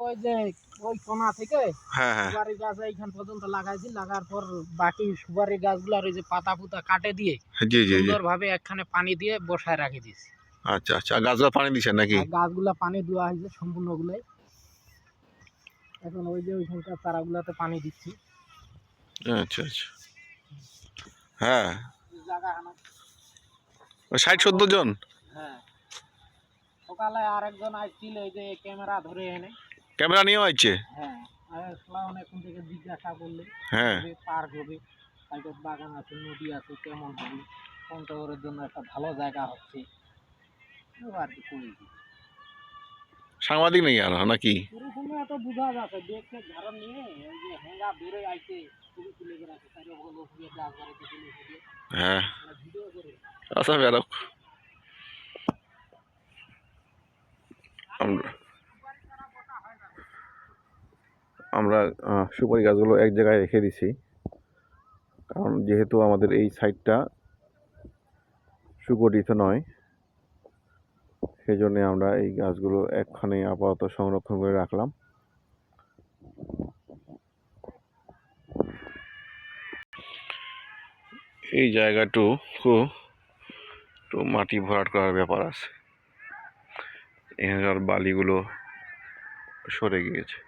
ওই যে ওই কোনা থেকে হ্যাঁ হ্যাঁ। সুপারি গাছ এইখান পর্যন্ত লাগাইছি লাগার পর বাকি সুপারি গাছগুলোর ওই যে পাতা পুতা কাটে দিয়ে জি জি জি। সুন্দর ভাবে একখানে পানি দিয়ে বসায় রাখি দিয়েছি। আচ্ছা আচ্ছা। গাছগুলো পানি দিচ্ছেন নাকি? গাছগুলা পানি দেওয়া হয়েছে সম্পূর্ণ গুলাই এখন ওই যে ওইখানকার চারাগুলাতে পানি দিচ্ছি। আচ্ছা আচ্ছা। হ্যাঁ। ষাট সত্তর জন? হ্যাঁ। সকালে আরেকজন আসছিল এই যে ক্যামেরা ধরে এনে। ক্যামেরা নিয়েও আসছে হ্যাঁ থেকে জিজ্ঞাসা করলে হ্যাঁ। পার্ক হবে বাগান আছে নদী আছে কেমন হবে? পঞ্চগড়ের জন্য একটা ভালো জায়গা হচ্ছে? আর কি করেছি সাংবাদিক নেই আর নাকি? এরকম এত বোঝা যাচ্ছে দেখতে ধারণ নিয়ে ওই যে হেঙ্গা বেরো আইছে তুলে করে তাই ওগুলো তুলে তুলে হ্যাঁ। ভিডিও করে আচ্ছা আমরা আমরা সুপারি গাছগুলো এক জায়গায় রেখে দিছি। কারণ যেহেতু আমাদের এই সাইডটা সুগঠিত নয় সেই জন্যে আমরা এই গাছগুলো একখানে আপাতত সংরক্ষণ করে রাখলাম। এই জায়গাটু খুব একটু মাটি ভরাট করার ব্যাপার আছে। এখানকার বালিগুলো সরে গিয়েছে।